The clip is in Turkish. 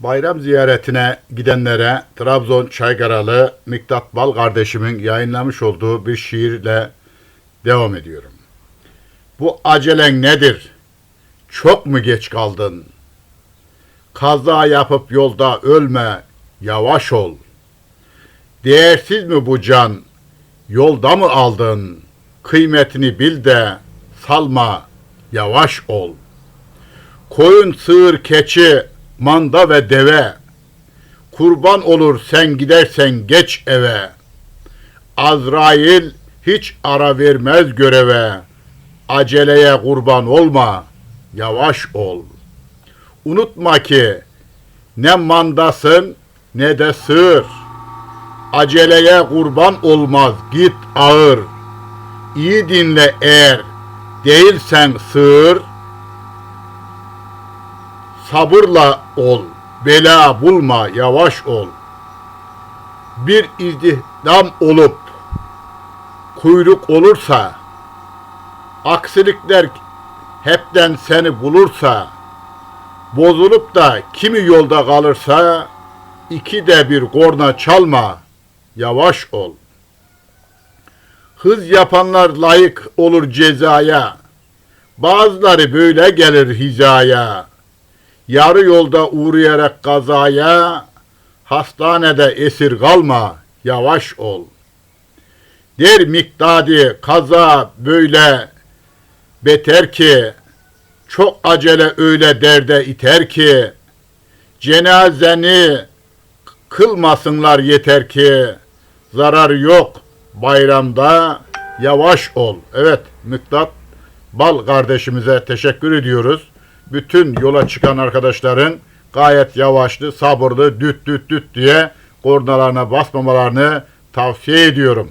Bayram ziyaretine gidenlere Trabzon Çaykaralı Miktat Bal kardeşimin yayınlamış olduğu bir şiirle devam ediyorum. Bu acelen nedir? Çok mu geç kaldın? Kaza yapıp yolda ölme, yavaş ol. Değersiz mi bu can? Yolda mı aldın? Kıymetini bil de salma, yavaş ol. Koyun, sığır, keçi, manda ve deve. Kurban olur sen gidersen geç eve. Azrail hiç ara vermez göreve. Aceleye kurban olma, yavaş ol. Unutma ki ne mandasın ne de sığır. Aceleye kurban olmaz git ağır. İyi dinle eğer değilsen sığır. Sabırla ol, bela bulma, yavaş ol. Bir izdiham olup kuyruk olursa, aksilikler hepten seni bulursa, bozulup da kimi yolda kalırsa, iki de bir korna çalma, yavaş ol. Hız yapanlar layık olur cezaya, bazıları böyle gelir hizaya. Yarı yolda uğrayarak kazaya, hastanede esir kalma, yavaş ol. Der miktadi kaza böyle beter ki, çok acele öyle derde iter ki, cenazeni kılmasınlar yeter ki, zarar yok bayramda yavaş ol. Evet Miktat Bal kardeşimize teşekkür ediyoruz. Bütün yola çıkan arkadaşların gayet yavaşlı, sabırlı, düt düt düt diye kornalarına basmamalarını tavsiye ediyorum.